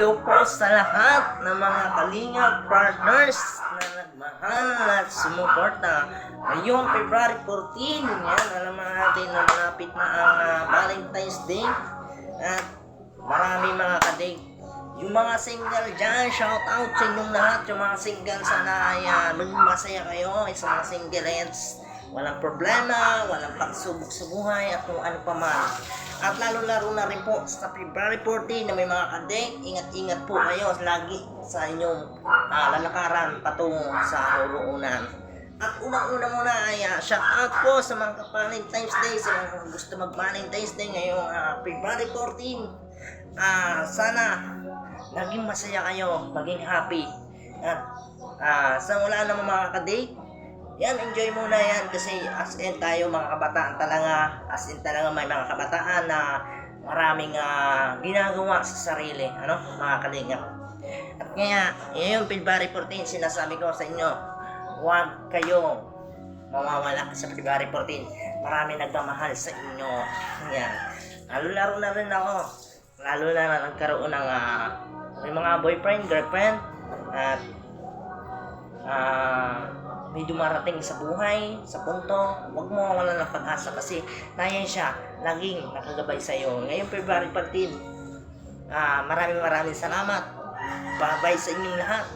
Hello po sa lahat ng mga kalingap partners na nagmahal at sumuporta. Ngayong February 14, yan, alam na natin na malapit na ang ah, Valentine's Day. At marami mga kadig. Yung mga single dyan, shout out sa inyong lahat. Yung mga single, sana ay maging masaya kayo sa mga single heads. Walang problema, walang pagsubok sa buhay at kung ano pa man. At lalo-laro na rin po sa February 14 na may mga kadeng, ingat-ingat po kayo lagi sa inyong ah, lalakaran patungo sa ruroonan. At unang-una muna ay uh, shout out po sa mga ka-Valentine's Day, sa mga gusto mag-Valentine's Day ngayong ah, February 14. Ah, sana naging masaya kayo, maging happy. At ah, sa wala namang mga kadate, yan, enjoy muna yan kasi as in tayo mga kabataan talaga, as in talaga may mga kabataan na maraming ah, ginagawa sa sarili, ano, mga kalingap. At kaya, yun yung February 14, sinasabi ko sa inyo, huwag kayo mawawala sa February 14. Marami nagmamahal sa inyo. Yan. Lalo-laro na rin ako. Lalo na na nagkaroon ng ah, may mga boyfriend, girlfriend, at ah may dumarating sa buhay, sa punto, huwag mo wala ng pag-asa kasi nayan siya, laging nakagabay sa iyo. Ngayon, February 14, ah maraming maraming salamat. Bye-bye sa inyong lahat.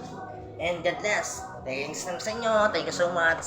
And God bless. Thanks sa inyo. Thank you so much.